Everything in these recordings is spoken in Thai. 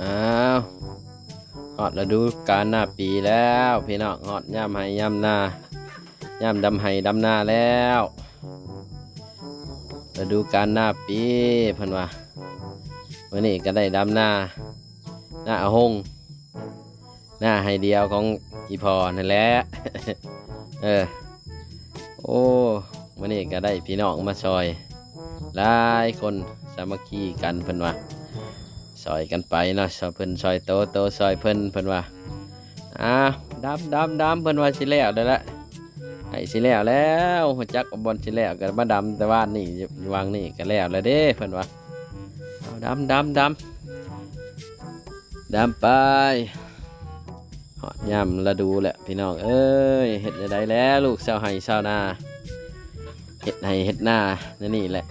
อ้าวฮอดฤดูการหน้าปีแล้วพี่น้องฮอดย่ำไห้ย่ำหนาย่ำดำไห้ดำหน้าแล้วฤดูการหน้าปีพิ่นว่าวันนี้ก็ได้ดำหน้าหน้าหงหน้าไห้เดียวของอีพอนั่นแหละเออโอ้วันนี้ก็ได้พี่น้องมาซอยหลายคนสามัคคีกันเพิ่นว่า ซอยกันไปเนาะซอยเพิ่นซอยโตโตซอยเพิ่นเพิ่นว่าอ่าดำดำดำเพิ่นว่าสิแล้วได้ละให้สิแล้วแล้วหัวจักบอลสิแล้วก็มาดำแต่ว่านี่อยู่วางนี่ก็แล้วแล้วเด้เพิ่นว่าเอาดำดำดำดำไปหอดยำละดูแหละพี่น้องเอ้ยเฮ็ดได้แล้วลูกเศร้าให้เศร้านาเฮ็ดให้เฮ็ดหน้านี่แหละ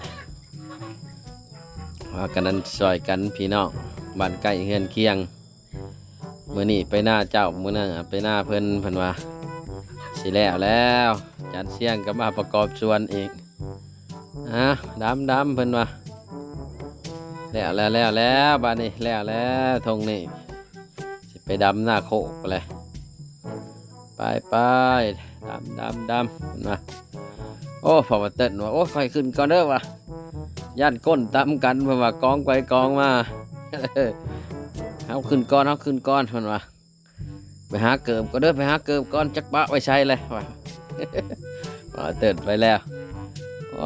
ว่ากันนั้นซอยกันพี่น้องบ้านใกล้เฮือนเคียงมื้อนี้ไปหน้าเจ้ามื้อนั้นไปหน้าเพิ่นเพิ่นว่าสิแล้วแล้วจัดเสียงก็มาประกอบส่วนอีกอะดำดำเพิ่นว่าแล้วแล้วแล้วแล้วบ้านนี้แล้วแล้วทงนี้สิไปดำหน้าโคกไปเลยไปไปดำดำดำเพิ่นว่าโอ้พอมาเต้นว่าโอ้ค่อยขึ้นก่อนเด้อว่ะ ย่านก้นตำกันเพิ่นว่ากองไปกองมาเอาขึ้นก้อนเอาขึ้นก้อนเพิ่นว่าไปหาเกิบก็เด้อไปหาเกิบก้อนจักบะไว้ใช้เลยว่าว่าเติดไปแล้วโอ้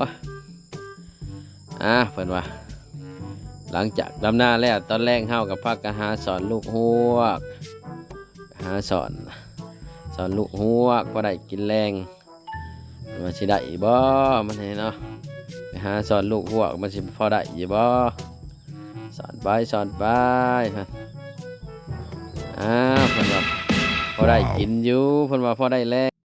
อะเพิ่นว่าหลังจากดำหน้าแล้วตอนแรกเฮากับพักกันหาสอนลูกฮวกหาสอนสอนลูกฮวกพอได้กินแรง มันสิได้บ่ มันเห็นเนาะไปหาสอนลูกพวกมันสิพอได้อยู่บ่ สอนไปสอนไปครันอ้าวเพิ่นว่าพอได้กินอยู่เพิ่นว่าพอได้แล้ว